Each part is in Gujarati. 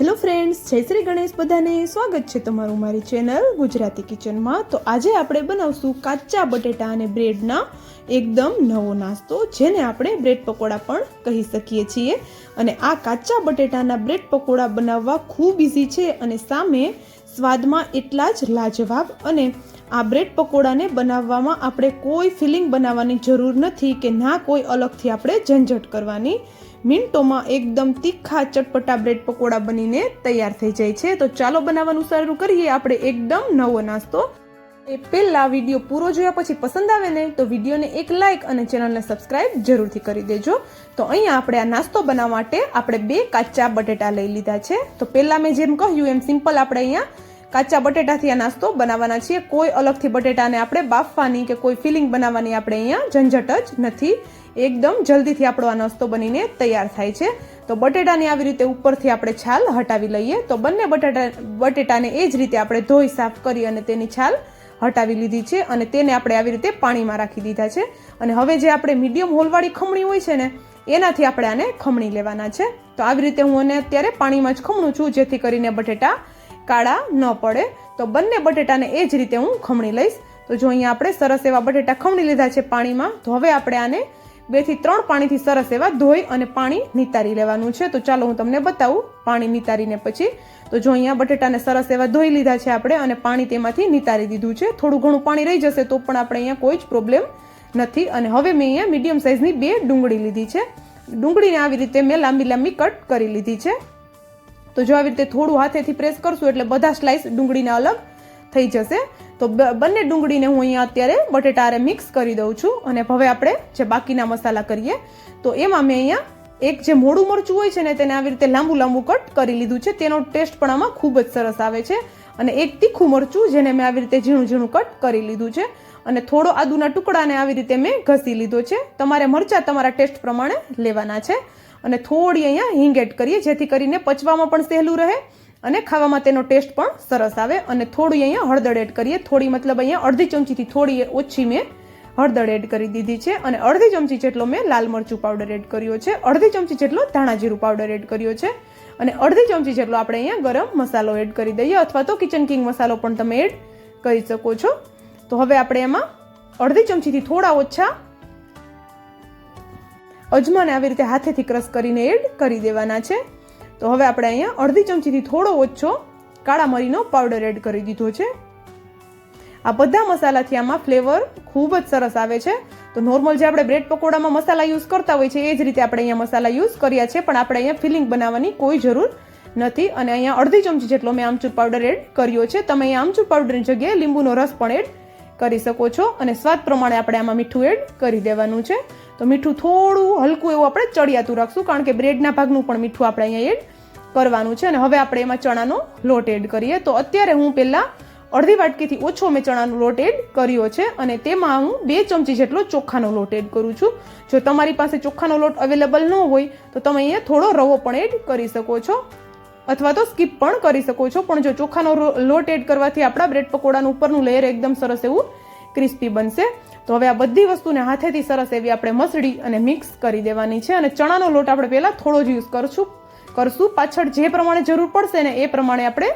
હેલો ફ્રેન્ડ્સ જય શ્રી ગણેશ બધાને સ્વાગત છે તમારું મારી ચેનલ ગુજરાતી કિચનમાં તો આજે આપણે બનાવશું કાચા બટેટા અને બ્રેડના એકદમ નવો નાસ્તો, જેને આપણે બ્રેડ પકોડા પણ કહી શકીએ છીએ. અને આ કાચા બટેટાના બ્રેડ પકોડા બનાવવા ખૂબ ઇઝી છે અને સામે સ્વાદમાં એટલા જ લાજવાબ અને આ બ્રેડ પકોડાને બનાવવામાં આપણે કોઈ ફિલિંગ બનાવવાની જરૂર નથી કે ના કોઈ અલગથી આપણે ઝંઝટ કરવાની મિનિટોમાં એકદમ તીખા ચટપટા બ્રેડ પકોડા બનીને તૈયાર થઈ જાય છે. તો ચાલો બનાવવાનું શરૂ કરીએ આપણે એકદમ નવો નાસ્તો. એ પહેલાં વીડિયો પૂરો જોયા પછી પસંદ આવે ને તો વિડીયોને એક લાઇક અને ચેનલને સબસ્ક્રાઇબ જરૂરથી કરી દેજો. તો અહીંયા આપણે આ નાસ્તો બનાવવા માટે આપણે બે કાચા બટેટા લઈ લીધા છે. તો પહેલાં મેં જેમ કહ્યું એમ સિમ્પલ આપણે અહીંયા કાચા બટેટાથી આ નાસ્તો બનાવવાના છીએ. કોઈ અલગથી બટેટાને આપણે બાફવાની કે કોઈ ફિલિંગ બનાવવાની આપણે અહીંયા ઝંઝટ જ નથી. એકદમ જલ્દીથી આપણો આ નાસ્તો બનીને તૈયાર થાય છે. તો બટેટાની આવી રીતે ઉપરથી આપણે છાલ હટાવી લઈએ. તો બંને બટેટા, બટેટાને એ જ રીતે આપણે ધોઈ સાફ કરી અને તેની છાલ હટાવી લીધી છે અને તેને આપણે આવી રીતે પાણીમાં રાખી દીધા છે. અને હવે જે આપણે મીડિયમ હોલવાળી ખમણી હોય છે ને, એનાથી આપણે આને ખમણી લેવાના છે. તો આવી રીતે હું આને અત્યારે પાણીમાં જ ખમણું છું, જેથી કરીને બટેટા કાળા ન પડે, તો બંને બટેટાને એ જ રીતે હું ખમણી લઈશ. તો જો અહીંયા આપણે સરસ એવા બટેટા ખમણી લીધા છે પાણીમાં, તો હવે આપણે આને બેથી ત્રણ પાણીથી સરસ એવા ધોઈ અને પાણી નિતારી લેવાનું છે. તો ચાલો હું તમને બતાવું પાણી નિતારીને પછી. તો જો અહીંયા બટેટાને સરસ એવા ધોઈ લીધા છે આપણે અને પાણી તેમાંથી નિતારી દીધું છે. થોડું ઘણું પાણી રહી જશે તો પણ આપણે અહીંયા કોઈ જ પ્રોબ્લેમ નથી. અને હવે મેં અહીંયા મીડિયમ સાઇઝની બે ડુંગળી લીધી છે. ડુંગળીને આવી રીતે મેં લાંબી લાંબી કટ કરી લીધી છે. તો જો આવી રીતે થોડું હાથેથી પ્રેસ કરશું એટલે બધા સ્લાઇસ ડુંગળીના અલગ થઈ જશે. તો બંને ડુંગળીને હું અહીંયા અત્યારે બટેટારે મિક્સ કરી દઉં છું અને હવે આપણે જે બાકીના મસાલા કરીએ, તો એમાં મેં અહીંયા એક જે મોડું મરચું હોય છે ને તેને આવી રીતે લાંબુ લાંબુ કટ કરી લીધું છે. તેનો ટેસ્ટ પણ આમાં ખૂબ જ સરસ આવે છે અને એક તીખું મરચું જેને મેં આવી રીતે ઝીણું ઝીણું કટ કરી લીધું છે અને થોડો આદુના ટુકડાને આવી રીતે મેં ઘસી લીધો છે. તમારે મરચાં તમારા ટેસ્ટ પ્રમાણે લેવાના છે. અને થોડી અહીંયા હિંગ એડ કરીએ, જેથી કરીને પચવામાં પણ સહેલું રહે અને ખાવામાં તેનો ટેસ્ટ પણ સરસ આવે. અને થોડી અહીંયા હળદર એડ કરીએ. થોડી મતલબ અહીંયા અડધી ચમચીથી થોડી ઓછી મેં હળદર એડ કરી દીધી છે. અને અડધી ચમચી જેટલો મેં લાલ મરચું પાવડર એડ કર્યો છે. અડધી ચમચી જેટલો ધાણા પાવડર એડ કર્યો છે. અને અડધી ચમચી જેટલો આપણે અહીંયા ગરમ મસાલો એડ કરી દઈએ. અથવા તો કિચન કિંગ મસાલો પણ તમે એડ કરી શકો છો. તો હવે આપણે એમાં અડધી ચમચીથી થોડા ઓછા અજમાને આવી રીતે હાથેથી ક્રશ કરીને એડ કરી દેવાના છે. તો હવે આપણે અહીંયા અડધી ચમચીથી થોડો ઓછો કાળા મરીનો પાવડર એડ કરી દીધો છે. આ બધા મસાલાથી આમાં ફ્લેવર ખૂબ જ સરસ આવે છે. તો નોર્મલ જે આપણે બ્રેડ પકોડામાં મસાલા યુઝ કરતા હોય છે, એ જ રીતે આપણે અહીંયા મસાલા યુઝ કર્યા છે, પણ આપણે અહીંયા ફિલિંગ બનાવવાની કોઈ જરૂર નથી. અને અહીંયા અડધી ચમચી જેટલો મેં આમચૂર પાવડર એડ કર્યો છે. તમે અહીંયા આમચૂર પાવડરની જગ્યાએ લીંબુનો રસ પણ એડ કરી શકો છો. અને સ્વાદ પ્રમાણે આપણે આમાં મીઠું એડ કરી દેવાનું છે. તો મીઠું થોડું હલકું એવું આપણે ચડિયાતું રાખશું, કારણ કે બ્રેડના ભાગનું પણ મીઠું આપણે અહીંયા એડ કરવાનું છે. અને હવે આપણે એમાં ચણાનો લોટ એડ કરીએ. તો અત્યારે હું પહેલાં અડધી વાટકીથી ઓછો મેં ચણાનો લોટ એડ કર્યો છે અને તેમાં હું બે ચમચી જેટલો ચોખાનો લોટ એડ કરું છું. જો તમારી પાસે ચોખાનો લોટ અવેલેબલ ન હોય, તો તમે અહીંયા થોડો રવો પણ એડ કરી શકો છો. અથવા તો સ્કીપ પણ કરી શકો છો. પણ જો ચોખાનો લોટ એડ કરવાથી આપણા બ્રેડ પકોડાનું ઉપરનું લેયર એકદમ સરસ એવું ક્રિસ્પી બનશે. તો હવે આ બધી વસ્તુને હાથેથી સરસ એવી આપણે મસળી અને મિક્સ કરી દેવાની છે અને ચણાનો લોટ આપણે પહેલાં થોડો જ યુઝ કરશું કરશું. પાછળ જે પ્રમાણે જરૂર પડશે ને એ પ્રમાણે આપણે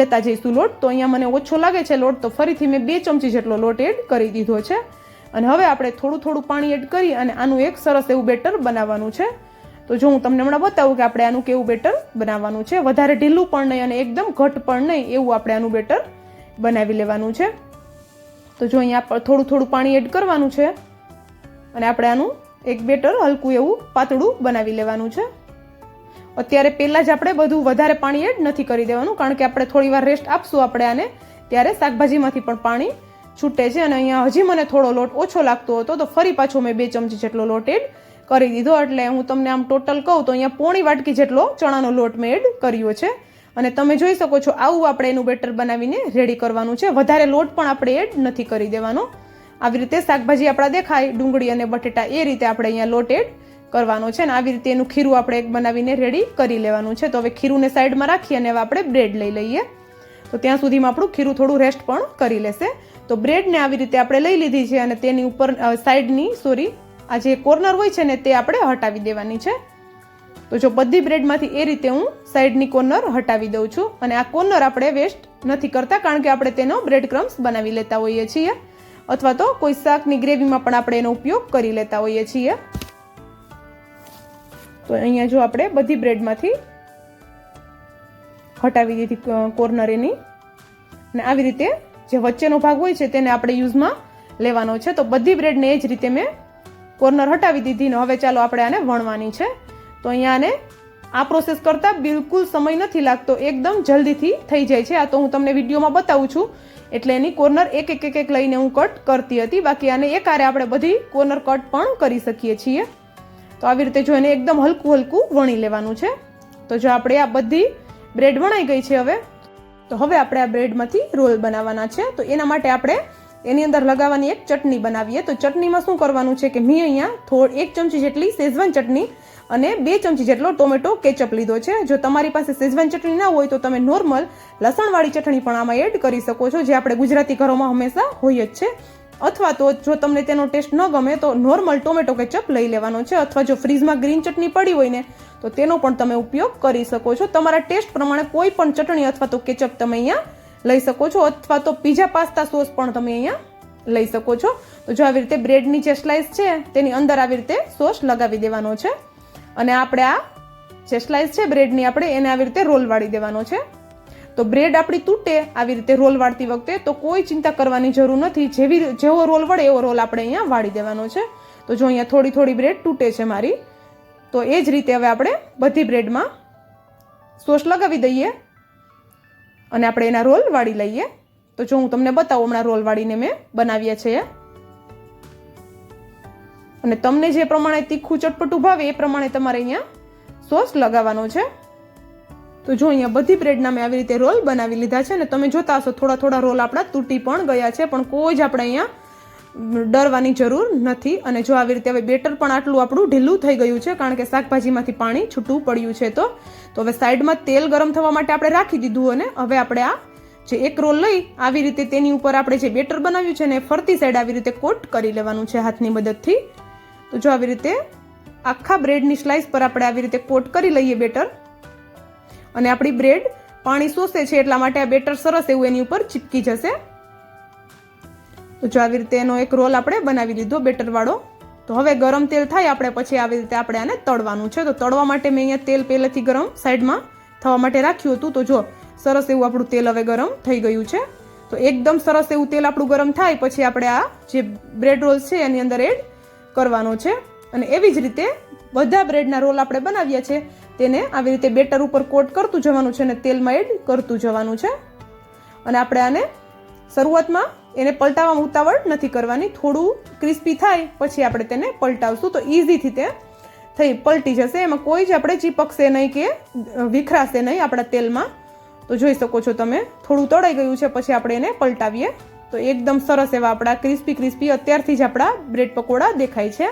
લેતા જઈશું લોટ. તો અહીંયા મને ઓછો લાગે છે લોટ, તો ફરીથી મેં બે ચમચી જેટલો લોટ એડ કરી દીધો છે. અને હવે આપણે થોડું થોડું પાણી એડ કરી અને આનું એક સરસ એવું બેટર બનાવવાનું છે. તો જો હું તમને હમણાં બતાવું કે આપણે આનું કેવું બેટર બનાવવાનું છે. વધારે ઢીલું પણ નહીં અને એકદમ ઘટ પણ નહીં એવું આપણે આનું બેટર બનાવી લેવાનું છે. તો જો અહીંયા થોડું થોડું પાણી એડ કરવાનું છે અને આપણે આનું એક બેટર હલકું એવું પાતળું બનાવી લેવાનું છે. અત્યારે પહેલાં જ આપણે બધું વધારે પાણી એડ નથી કરી દેવાનું કારણ કે આપણે થોડી વાર રેસ્ટ આપશું આપણે આને, ત્યારે શાકભાજીમાંથી પણ પાણી છૂટે છે અને અહીંયા હજી મને થોડો લોટ ઓછો લાગતો હતો તો ફરી પાછો મેં બે ચમચી જેટલો લોટ એડ કરી દીધો એટલે હું તમને આમ ટોટલ કહું તો અહીંયા પોણી વાટકી જેટલો ચણાનો લોટ મેં એડ કર્યો છે. અને તમે જોઈ શકો છો, આવું આપણે એનું બેટર બનાવીને રેડી કરવાનું છે. વધારે લોટ પણ આપણે એડ નથી કરી દેવાનો. આવી રીતે શાકભાજી આપણા દેખાય, ડુંગળી અને બટેટા એ રીતે આપણે અહીંયા લોટ એડ કરવાનો છે ને આવી રીતે એનું ખીરું આપણે એક બનાવીને રેડી કરી લેવાનું છે. તો હવે ખીરુંને સાઈડમાં રાખી અને હવે આપણે બ્રેડ લઈ લઈએ. તો ત્યાં સુધીમાં આપણું ખીરું થોડું રેસ્ટ પણ કરી લેશે. તો બ્રેડને આવી રીતે આપણે લઈ લીધી છે અને તેની ઉપર સાઈડની સોરી આ જે કોર્નર હોય છે ને તે આપણે હટાવી દેવાની છે. તો જો બધી બ્રેડમાંથી એ રીતે હું સાઈડની કોર્નર હટાવી દઉં છું અને આ કોર્નર આપણે વેસ્ટ નથી કરતા કારણ કે આપણે તેનો બ્રેડ ક્રમ્સ બનાવી લેતા હોઈએ છીએ. અથવા તો કોઈ શાકની ગ્રેવીમાં પણ આપણે એનો ઉપયોગ કરી લેતા હોઈએ છીએ. તો અહીંયા જો આપણે બધી બ્રેડમાંથી હટાવી દીધી કોર્નર એની. અને આવી રીતે જે વચ્ચેનો ભાગ હોય છે તેને આપણે યુઝમાં લેવાનો છે. તો બધી બ્રેડને એ જ રીતે મેં કોર્નર હટાવી દીધી ને હવે ચાલો આપણે આને વણવાની છે. તો અહીંયા આને આ પ્રોસેસ કરતાં બિલકુલ સમય નથી લાગતો, એકદમ જલ્દીથી થઈ જાય છે. આ તો હું તમને વિડીયોમાં બતાવું છું. એટલે એની કોર્નર એક એક એક એક લઈને હું કટ કરતી હતી. બાકી આને એક આરે આપણે બધી કોર્નર કટ પણ કરી શકીએ છીએ. તો આવી રીતે જો એને એકદમ હલકું હલકું વણી લેવાનું છે. તો જો આપણે આ બધી બ્રેડ વણાઈ ગઈ છે હવે. તો હવે આપણે આ બ્રેડમાંથી રોલ બનાવવાના છે. તો એના માટે આપણે એની અંદર લગાવવાની એક ચટણી બનાવીએ. તો ચટણીમાં શું કરવાનું છે કે મેં અહીંયા થોડ, એક ચમચી જેટલી શેઝવાન ચટણી અને બે ચમચી જેટલો ટોમેટો કેચઅપ લીધો છે. જો તમારી પાસે શેઝવાન ચટણી ના હોય તો તમે નોર્મલ લસણવાળી ચટણી પણ આમાં એડ કરી શકો છો, જે આપણે ગુજરાતી ઘરોમાં હંમેશા હોય જ છે. અથવા તો જો તમને તેનો ટેસ્ટ ન ગમે તો નોર્મલ ટોમેટો કેચઅપ લઈ લેવાનો છે, અથવા જો ફ્રીજમાં ગ્રીન ચટણી પડી હોય ને, તો તેનો પણ તમે ઉપયોગ કરી શકો છો. તમારા ટેસ્ટ પ્રમાણે કોઈ પણ ચટણી અથવા તો કેચઅપ તમે અહીંયા લઈ શકો છો, અથવા તો પીઝા પાસ્તા સોસ પણ તમે અહીંયા લઈ શકો છો. તો જો આવી રીતે બ્રેડની જે સ્લાઇસ છે, તેની અંદર આવી રીતે સોસ લગાવી દેવાનો છે. અને આપણે આ જે સ્લાઇસ છે બ્રેડની આપણે એને આવી રીતે રોલ વાળી દેવાનો છે. તો બ્રેડ આપણી તૂટે, આવી રીતે રોલ વાળતી વખતે તો કોઈ ચિંતા કરવાની જરૂર નથી. જેવી જેવો રોલ વળે એવો રોલ આપણે અહીંયા વાળી દેવાનો છે. તો જો અહીંયા થોડી થોડી બ્રેડ તૂટે છે મારી, તો એ જ રીતે હવે આપણે બધી બ્રેડમાં સોસ લગાવી દઈએ અને આપણે એના રોલ વાળી લઈએ. તો જો હું તમને બતાવું, હમણાં રોલ વાળીને મેં બનાવ્યા છે અને તમને જે પ્રમાણે તીખું ચટપટું ભાવે એ પ્રમાણે તમારે અહીંયા સોસ લગાવવાનો છે. તો જો અહીંયા બધી બ્રેડના મેં આવી રીતે રોલ બનાવી લીધા છે અને તમે જોતા હશો થોડા થોડા રોલ આપણા તૂટી પણ ગયા છે, પણ કોઈ જ આપણે અહીંયા ડરવાની જરૂર નથી. અને જો આવી રીતે હવે બેટર પણ આટલું આપણું ઢીલું થઈ ગયું છે, કારણ કે શાકભાજીમાંથી પાણી છૂટું પડ્યું છે તો. તો હવે સાઈડમાં તેલ ગરમ થવા માટે આપણે રાખી દીધું અને હવે આપણે આ જે એક રોલ લઈ, આવી રીતે તેની ઉપર આપણે જે બેટર બનાવ્યું છે ને ફરતી સાઈડ આવી રીતે કોટ કરી લેવાનું છે હાથની મદદથી. તો જો આવી રીતે આખા બ્રેડની સ્લાઇસ પર આપણે આવી રીતે કોટ કરી લઈએ બેટર. અને આપણી બ્રેડ પાણી શોષે છે એટલા માટે આ બેટર સરસ એવું એની ઉપર ચીપકી જશે. તો જો આવી રીતે એનો એક રોલ આપણે બનાવી લીધો બેટરવાળો તો હવે ગરમ તેલ થાય આપણે પછી આવી રીતે આપણે આને તળવાનું છે. તો તળવા માટે મેં અહીંયા તેલ પહેલેથી ગરમ સાઈડમાં થવા માટે રાખ્યું હતું. તો જો સરસ એવું આપણું તેલ હવે ગરમ થઈ ગયું છે. તો એકદમ સરસ એવું તેલ આપણું ગરમ થાય. પછી આપણે આ જે બ્રેડ રોલ્સ છે એની અંદર એડ કરવાનો છે. અને એવી જ રીતે બધા બ્રેડના રોલ આપણે બનાવ્યા છે. તેને આવી રીતે બેટર ઉપર કોટ કરતું જવાનું છે અને તેલમાં એડ કરતું જવાનું છે. અને આપણે આને શરૂઆતમાં એને પલટાવવામાં ઉતાવળ નથી કરવાની. થોડું ક્રિસ્પી થાય, પછી આપણે તેને પલટાવશું. તો ઇઝીથી તે થઈ પલટી જશે. એમાં કોઈ જ આપણે ચીપકશે નહીં કે વિખરાશે નહીં આપણા તેલમાં. તો જોઈ શકો છો તમે, થોડું તળાઈ ગયું છે. પછી આપણે એને પલટાવીએ. તો એકદમ સરસ એવા આપણા ક્રિસ્પી ક્રિસ્પી અત્યારથી જ આપણા બ્રેડ પકોડા દેખાય છે.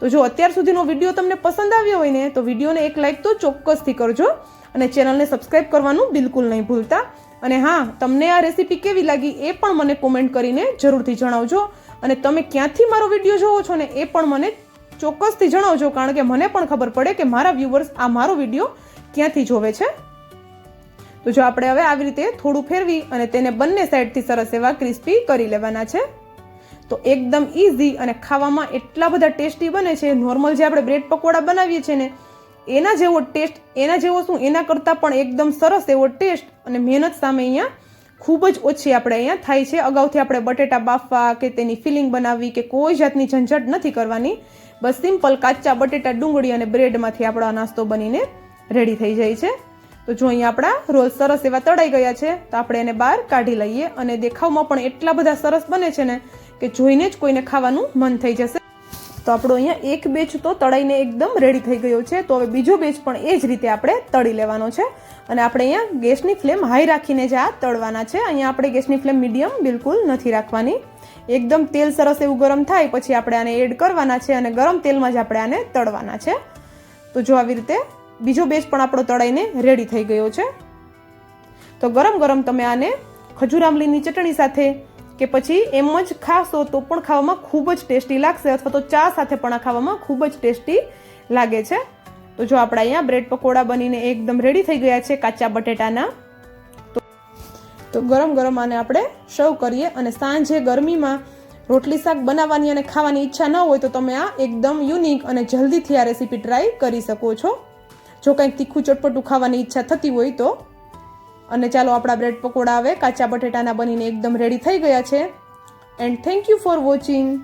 તો જો અત્યાર સુધીનો વીડિયો તમને પસંદ આવ્યો હોય ને, તો વિડીયોને એક લાઇક તો ચોક્કસથી કરજો અને ચેનલને સબસ્ક્રાઇબ કરવાનું બિલકુલ નહીં ભૂલતા. અને હા, તમને આ રેસીપી કેવી લાગી એ પણ મને કોમેન્ટ કરીને જરૂરથી જણાવજો. અને તમે ક્યાંથી મારો વીડિયો જોવો છો ને, એ પણ મને ચોક્કસથી જણાવજો, કારણ કે મને પણ ખબર પડે કે મારા વ્યૂવર્સ આ મારો વીડિયો ક્યાંથી જોવે છે. તો જો આપણે હવે આવી રીતે થોડું ફેરવી અને તેને બંને સાઈડથી સરસ એવા ક્રિસ્પી કરી લેવાના છે. તો એકદમ ઇઝી અને ખાવામાં એટલા બધા ટેસ્ટી બને છે. નોર્મલ જે આપણે બ્રેડ પકોડા બનાવીએ છીએ ને, એના જેવો ટેસ્ટ, એના જેવો શું, એના કરતાં પણ એકદમ સરસ એવો ટેસ્ટ અને મહેનત સામે અહીંયા ખૂબ જ ઓછી આપણે અહીંયા થાય છે. અગાઉથી આપણે બટેટા બાફવા કે તેની ફિલિંગ બનાવવી કે કોઈ જાતની ઝંઝટ નથી કરવાની. બસ સિમ્પલ કાચા બટેટા ડુંગળી અને બ્રેડમાંથી આપણો નાસ્તો બનીને રેડી થઈ જાય છે. તો જો અહીંયા આપણા રોલ સરસ એવા તળાઈ ગયા છે, તો આપણે એને બહાર કાઢી લઈએ અને દેખાવમાં પણ એટલા બધા સરસ બને છે ને કે જોઈને જ કોઈને ખાવાનું મન થઈ જશે. તો આપણો અહીંયા એક બેચ તો તળાઈને એકદમ રેડી થઈ ગયો છે, તો હવે બીજો બેચ પણ એ જ રીતે આપણે તળી લેવાનો છે. અને આપણે અહીંયા ગેસની ફ્લેમ હાઈ રાખીને જ આ તળવાના છે. અહીંયા આપણે ગેસની ફ્લેમ મીડિયમ બિલકુલ નથી રાખવાની. એકદમ તેલ સરસ એવું ગરમ થાય, પછી આપણે આને એડ કરવાના છે અને ગરમ તેલમાં જ આપણે આને તળવાના છે. તો જો આવી રીતે બીજો બેચ પણ આપણો તળાઈને રેડી થઈ ગયો છે. તો ગરમ ગરમ તમે આને ખજૂર આંબલીની ચટણી સાથે કે પછી એમ જ ખાશો તો પણ ખાવામાં ખૂબ જ ટેસ્ટી લાગશે અથવા તો ચા સાથે પણ આ ખાવામાં ખૂબ જ ટેસ્ટી લાગે છે. તો જો આપણા અહીંયા બ્રેડ પકોડા બનીને એકદમ રેડી થઈ ગયા છે કાચા બટેટાના. તો- તો ગરમ ગરમ આને આપણે સર્વ કરીએ અને સાંજે ગરમીમાં રોટલી શાક બનાવવાની અને ખાવાની ઈચ્છા ન હોય તો તમે આ એકદમ યુનિક અને જલ્દીથી આ રેસીપી ટ્રાય કરી શકો છો. જો કંઈક તીખું ચટપટું ખાવાની ઈચ્છા થતી હોય તો. અને ચાલો આપણા બ્રેડ પકોડા હવે કાચા બટેટાના બનીને એકદમ રેડી થઈ ગયા છે. And thank you for watching